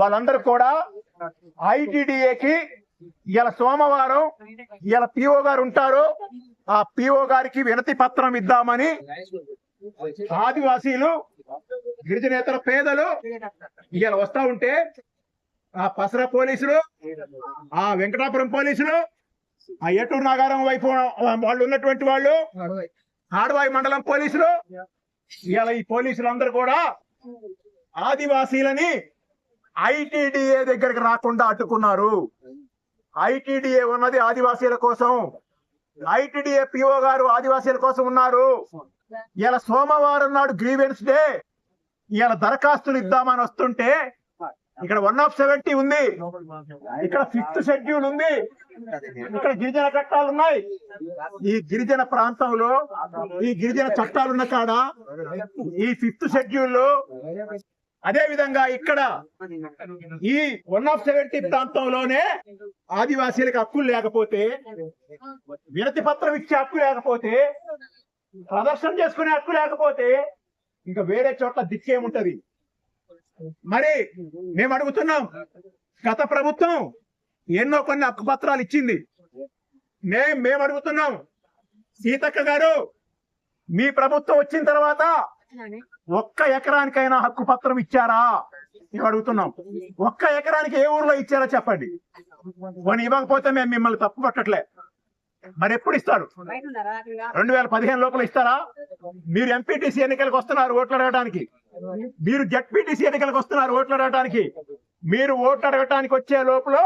వాళ్ళందరూ కూడా ఐటీడీఏకి ఇలా సోమవారం ఇలా పిఓ గారు ఉంటారు. ఆ పిఓ గారికి వినతి పత్రం ఇద్దామని ఆదివాసీలు గిరిజనేతర పేదలు ఇలా వస్తా ఉంటే ఆ పసరా పోలీసులు ఆ వెంకటాపురం పోలీసులు ఆ ఏటూరు నాగారం వైపు వాళ్ళు ఉన్నటువంటి వాళ్ళు ఆడవాయి మండలం పోలీసులు ఇలా ఈ పోలీసులు అందరు కూడా ఆదివాసీలని ఐటీడీఏ దగ్గరికి రాకుండా అడ్డుకున్నారు. ఐటీడీఏ ఉన్నది ఆదివాసీల కోసం. ఐటీడీఏ పిఓ గారు ఆదివాసీల కోసం ఉన్నారు. ఇలా సోమవారం నాడు గ్రీవెన్స్ డే. ఇలా దరఖాస్తులు ఇద్దామని వస్తుంటే ఇక్కడ వన్ ఆఫ్ సెవెంటీ ఉంది. ఇక్కడ ఫిఫ్త్ షెడ్యూల్ ఉంది. ఇక్కడ గిరిజన చట్టాలు ఉన్నాయి. ఈ గిరిజన ప్రాంతంలో ఈ గిరిజన చట్టాలున్న కాడ ఈ ఫిఫ్త్ షెడ్యూల్లో అదే విధంగా ఇక్కడ ఈ వన్ ఆఫ్ సెవెంటీ ప్రాంతంలోనే ఆదివాసీలకు హక్కులు లేకపోతే వినతి పత్రం ఇచ్చే హక్కు లేకపోతే ప్రదర్శన చేసుకునే హక్కు లేకపోతే ఇంకా వేరే చోట్ల దిక్కేముంటది? మరి మేము అడుగుతున్నాం గత ప్రభుత్వం ఎన్నో కొన్ని హక్కు పత్రాలు ఇచ్చింది. మేం మేము అడుగుతున్నాం సీతక్క గారు మీ ప్రభుత్వం వచ్చిన తర్వాత ఒక్క ఎకరానికైనా హక్కు పత్రం ఇచ్చారా? మేము అడుగుతున్నాం. ఒక్క ఎకరానికి ఏ ఊర్లో ఇచ్చారో చెప్పండి. పోనీ ఇవ్వకపోతే మేము మిమ్మల్ని తప్పు పట్టట్లే. మరి ఎప్పుడు ఇస్తారు? రెండు వేల పదిహేను లోపల ఇస్తారా? మీరు ఎంపీటీసీ ఎన్నికలకు వస్తున్నారు ఓట్లు అడగడానికి మీరు జడ్పీటీసీ ఎన్నికలకు వస్తున్నారు ఓట్లు అడగడానికి మీరు ఓట్లు అడగటానికి వచ్చే లోపల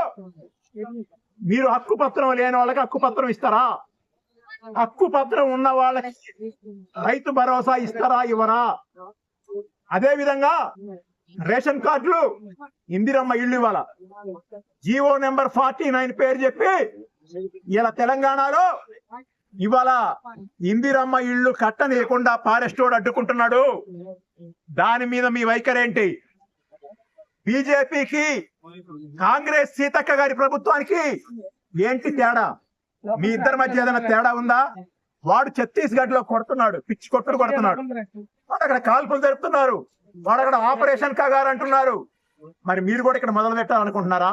మీరు హక్కు పత్రం లేని వాళ్ళకి హక్కు పత్రం ఇస్తారా? హక్కు పత్రం ఉన్న వాళ్ళకి రైతు భరోసా ఇస్తారా ఇవ్వరా? అదే విధంగా రేషన్ కార్డులు ఇందిరమ్మ ఇల్లు ఇవ్వాల? జీవో నెంబర్ ఫార్టీ నైన్ పేరు చెప్పి ఇలా తెలంగాణలో ఇవాళ ఇందిరమ్మ ఇల్లు కట్టనీయకుండా ఫారెస్ట్ వాడు అడ్డుకుంటున్నాడు. దాని మీద మీ వైఖరి ఏంటి? బీజేపీకి కాంగ్రెస్ సీతక్క గారి ప్రభుత్వానికి ఏంటి తేడా? మీ ఇద్దరి మధ్య ఏదైనా తేడా ఉందా? వాడు ఛత్తీస్గఢ్లో కొడుతున్నాడు పిచ్చి కొట్టుడు కొడుతున్నాడు. వాడు అక్కడ కాల్పులు జరుపుతున్నారు. వాడు అక్కడ ఆపరేషన్ కగారు అంటున్నారు. మరి మీరు కూడా ఇక్కడ మొదలు పెట్టాలనుకుంటున్నారా?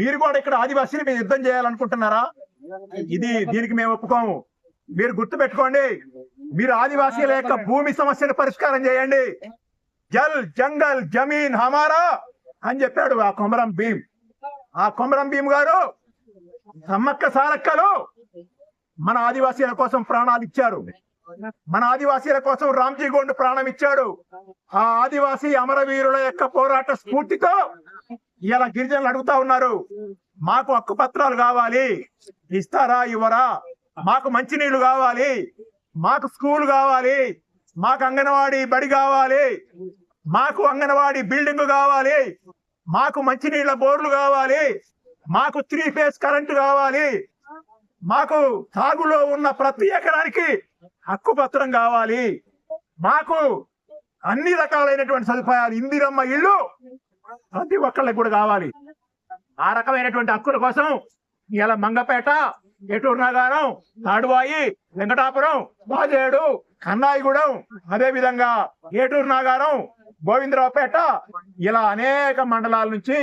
మీరు కూడా ఇక్కడ ఆదివాసీని మీరు యుద్ధం చేయాలనుకుంటున్నారా? ఇది దీనికి మేము ఒప్పుకోము. మీరు గుర్తు పెట్టుకోండి మీరు ఆదివాసీల యొక్క భూమి సమస్యను పరిష్కారం చేయండి. జల్ జంగల్ జమీన్ హమారా అని చెప్పాడు ఆ కొమరం భీమ్. ఆ కొమరం భీమ్ గారు సమ్మక్క సారక్కలు మన ఆదివాసీల కోసం ప్రాణాలు ఇచ్చారు. మన ఆదివాసీల కోసం రామ్జీ గోండ్ ప్రాణం ఇచ్చాడు. ఆ ఆదివాసీ అమరవీరుల యొక్క పోరాట స్ఫూర్తితో ఇలా గిరిజనులు అడుగుతా ఉన్నారు. మాకు హక్కు పత్రాలు కావాలి. ఇస్తారా ఇవ్వరా? మాకు మంచినీళ్ళు కావాలి. మాకు స్కూల్ కావాలి. మాకు అంగన్వాడీ బడి కావాలి. మాకు అంగన్వాడీ బిల్డింగ్ కావాలి. మాకు మంచినీళ్ళ బోర్లు కావాలి. మాకు త్రీ ఫేస్ కరెంటు కావాలి. మాకు సాగులో ఉన్న ప్రతి ఎకరానికి హక్కు పత్రం కావాలి. మాకు అన్ని రకాలైనటువంటి సదుపాయాలు ఇందిరమ్మ ఇల్లు ప్రతి ఒక్కళ్ళకి కూడా కావాలి. ఆ రకమైనటువంటి హక్కుల కోసం ఇలా మంగపేట ఎటూరు నగరం తాడువాయి వెంకటాపురం బాజేడు కన్నాయిగూడెం అదే విధంగా ఏటూరు నాగారం గోవిందరావుపేట ఇలా అనేక మండలాల నుంచి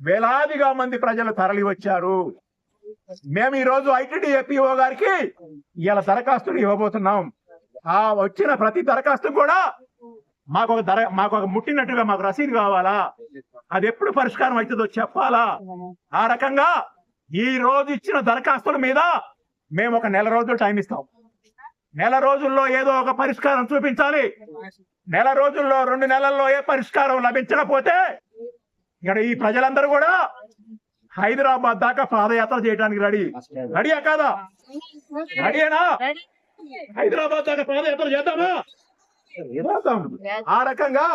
వేలాదిగా మంది ప్రజలు తరలి వచ్చారు మేము ఈరోజు ఐటీడీ ఏపీఓ గారికి ఇలా దరఖాస్తులు ఇవ్వబోతున్నాం. ఆ వచ్చిన ప్రతి దరఖాస్తు కూడా మాకు ఒక దర మాకు ఒక ముట్టినట్టుగా మాకు రసీదు కావాలా? అది ఎప్పుడు పరిష్కారం అవుతుందో చెప్పాలా? ఆ రకంగా ఈ రోజు ఇచ్చిన దరఖాస్తుల మీద మేము ఒక నెల రోజులు టైం ఇస్తాం. నెల రోజుల్లో ఏదో ఒక పరిష్కారం చూపించాలి. నెల రోజుల్లో రెండు నెలల్లో ఏ పరిష్కారం లభించకపోతే ఇక్కడ ఈ ప్రజలందరూ కూడా హైదరాబాద్ దాకా పాదయాత్ర చేయడానికి రెడీ. రెడీయా కాదా? రెడీయేనా? హైదరాబాద్ దాకా పాదయాత్ర చేద్దామా? చేద్దాం. ఆ రకంగా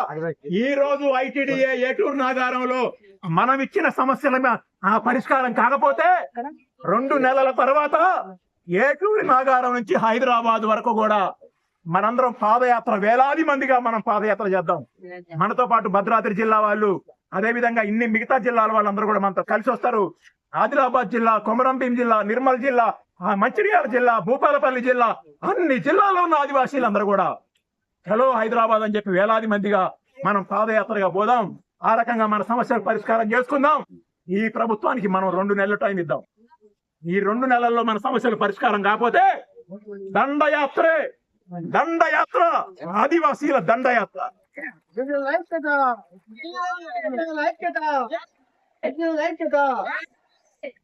ఈ రోజు ఐటీడీఏ ఏటూరు నాగారంలో మనం ఇచ్చిన సమస్యల పరిష్కారం కాకపోతే రెండు నెలల తర్వాత ఏటూరి నాగారం నుంచి హైదరాబాద్ వరకు కూడా మనందరం పాదయాత్ర వేలాది మందిగా మనం పాదయాత్ర చేద్దాం. మనతో పాటు భద్రాద్రి జిల్లా వాళ్ళు అదే విధంగా ఇన్ని మిగతా జిల్లాల వాళ్ళందరూ కూడా మనతో కలిసి వస్తారు. ఆదిలాబాద్ జిల్లా కొమరంభీం జిల్లా నిర్మల్ జిల్లా మంచిర్యాల జిల్లా భూపాలపల్లి జిల్లా అన్ని జిల్లాల్లో ఉన్న ఆదివాసీలందరూ కూడా హలో హైదరాబాద్ అని చెప్పి వేలాది మందిగా మనం పాదయాత్రగా పోదాం. ఆ రకంగా మన సమస్యలు పరిష్కారం చేసుకుందాం. ఈ ప్రభుత్వానికి మనం రెండు నెలల టైం ఇద్దాం. ఈ రెండు నెలల్లో మన సమస్యలు పరిష్కారం కాకపోతే దండయాత్రే. దండయాత్ర ఆదివాసీల దండయాత్ర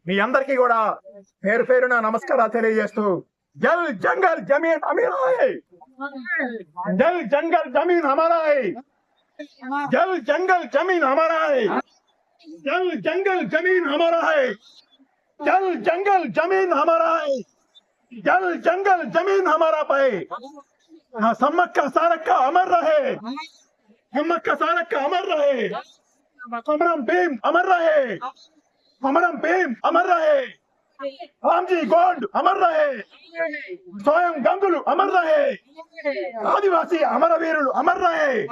మీ అందరికీ కూడా పేరు పేరున నమస్కారాలు తెలియజేస్తూ జల్ జంగల్ జమీన్ అమీరాయ్ జల్ జంగల్ జమీన్ హమారాయ్ जल जंगल जमीन हमारा है जल जंगल जमीन हमारा है जल जंगल जमीन हमारा है जल, जंगल, ज़मीन हमारा पे। हाँ सम्मक का सारक का अमर रहे। सम्मक का सारक का अमर रहे। कमरम भीम अमर रहे। कमरम भीम अमर रहे। रामजी गोंड अमर रहे। स्वयं गंगुलु अमर रहे। आदिवासी अमर वीरुలు अमर रहे।